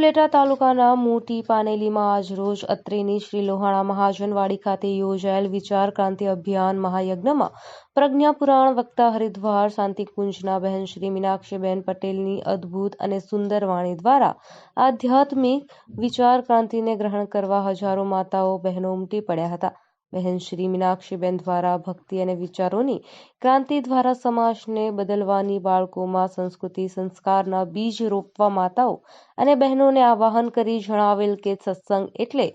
ઉપલેટા તાલુકાના મોટી પાનેલીમાં આજરોજ અત્રેની શ્રી લોહાણા મહાજનવાડી ખાતે યોજાયેલ વિચાર ક્રાંતિ અભિયાન મહાયજ્ઞમાં પ્રજ્ઞા પુરાણ વક્તા હરિદ્વાર શાંતિકુંજના બહેન શ્રી મીનાક્ષીબેન પટેલની અદ્ભુત અને સુંદર વાણી દ્વારા આધ્યાત્મિક વિચાર ક્રાંતિને ગ્રહણ કરવા હજારો માતાઓ બહેનો ઉમટી પડ્યા હતા. બહેન શ્રી મીનાક્ષીબેન દ્વારા ભક્તિ અને વિચારોની ક્રાંતિ દ્વારા સમાજને બદલવાની બાળકોમાં સંસ્કૃતિ સંસ્કારના બીજ રોપવા માતાઓ અને બહેનોને આવાહન કરી જણાવેલ કે સત્સંગ એટલે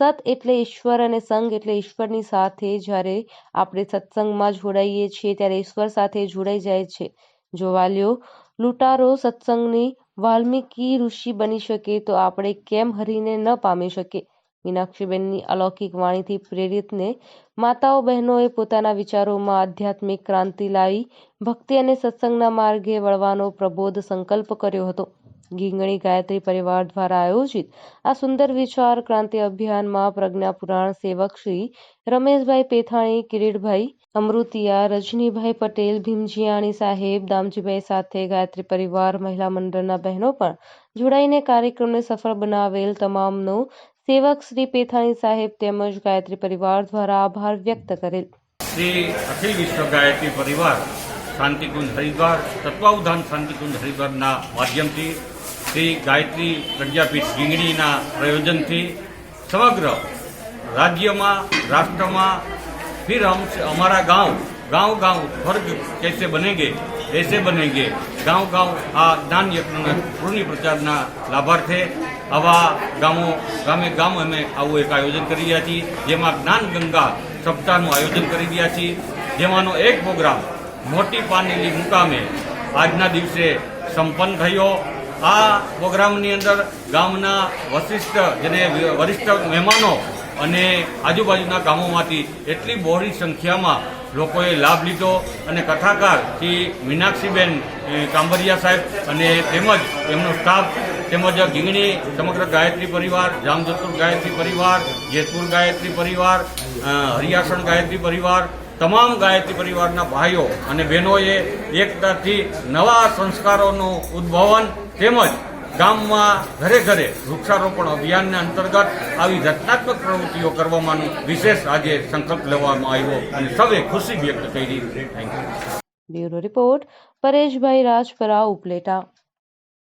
સત એટલે ઈશ્વર અને સંગ એટલે ઈશ્વરની સાથે જ્યારે આપણે સત્સંગમાં જોડાઈએ છીએ ત્યારે ઈશ્વર સાથે જોડાઈ જાય છે. જો વાલીઓ લૂંટારો સત્સંગની વાલ્મીકી ઋષિ બની શકે તો આપણે કેમ હરીને ન પામી શકીએ? મીનાક્ષીબેનની અલૌકિક વાણીથી પ્રેરિતને માતાઓ બહેનોએ પોતાના વિચારોમાં આધ્યાત્મિક ક્રાંતિ લાવી, ભક્તિ અને સત્સંગના માર્ગે વળવાનો પ્રબોધ સંકલ્પ કર્યો હતો. ગીંગણી ગાયત્રી પરિવાર દ્વારા આયોજિત આ સુંદર વિચાર ક્રાંતિ અભિયાનમાં પ્રજ્ઞા પુરાણ સેવક શ્રી રમેશભાઈ પેથાણી, કિરીટભાઈ અમૃતિયા, રજનીભાઈ પટેલ, ભીમજીયાણી સાહેબ, દામજીભાઈ સાથે ગાયત્રી પરિવાર, મહિલા મંડળના બહેનો પણ જોડાઈને કાર્યક્રમને સફળ બનાવેલ તમામનો સેવક શ્રી પેથાણી સાહેબ તેમજ ગાયત્રી પરિવાર દ્વારા આભાર વ્યક્ત કરેલ. શ્રી અખિલ વિશ્વ ગાયત્રી પરિવાર શાંતિકુંજ હરિદ્વાર, તત્વાવધાન શાંતિકુંજ હરિદ્વારના માધ્યમથી, શ્રી ગાયત્રી પ્રજ્ઞાપીઠ ગીંગણીના પ્રયોજનથી સમગ્ર રાજ્યમાં, રાષ્ટ્રમાં ફિર હમ અમારા ગાંવ ગાંવ ગાંવ સ્વર્ગ કેસે બનેગે એસે બનેગે, ગાંવ ગાંવ આ દાન યજ્ઞના પૂર્ણ પ્રચારના લાભાર્થે આવા ગામો, ગામે ગામ અમે આવું એક આયોજન કરી રહ્યા છીએ, જેમાં જ્ઞાન ગંગા સપ્તાહનું આયોજન કરી રહ્યા છીએ. જેમાંનો એક પ્રોગ્રામ મોટી પાનેલી મુકામે આજના દિવસે સંપન્ન થયો. આ પ્રોગ્રામની અંદર ગામના વશિષ્ઠ જેને વરિષ્ઠ મહેમાનો અને આજુબાજુના ગામોમાંથી એટલી બહોળી સંખ્યામાં લોકોએ લાભ લીધો અને કથાકાર શ્રી મીનાક્ષીબેન કાંબરિયા સાહેબ અને તેમજ એમનો સ્ટાફ તેમજ ગીંગણી સમગ્ર ગાયત્રી પરિવાર જામજતુર ગાયત્રી પરિવાર, જેતપુર ગાયત્રી પરિવાર હરિયાસણ ગાયત્રી પરિવાર, તમામ ગાયત્રી પરિવારના ભાઈઓ અને બહેનોએ એકતાથી નવા સંસ્કારોનું ઉદ્ભવન તેમજ ગામમાં ઘરે ઘરે વૃક્ષારોપણ અભિયાનના અંતર્ગત આવી રચનાત્મક પ્રવૃત્તિઓ કરવામાં વિશેષ આજે સંકલ્પ લેવામાં આવ્યો અને સૌએ ખુશી વ્યક્ત કરી. Thank you bureau report Pareshbhai Rajpara Upleta.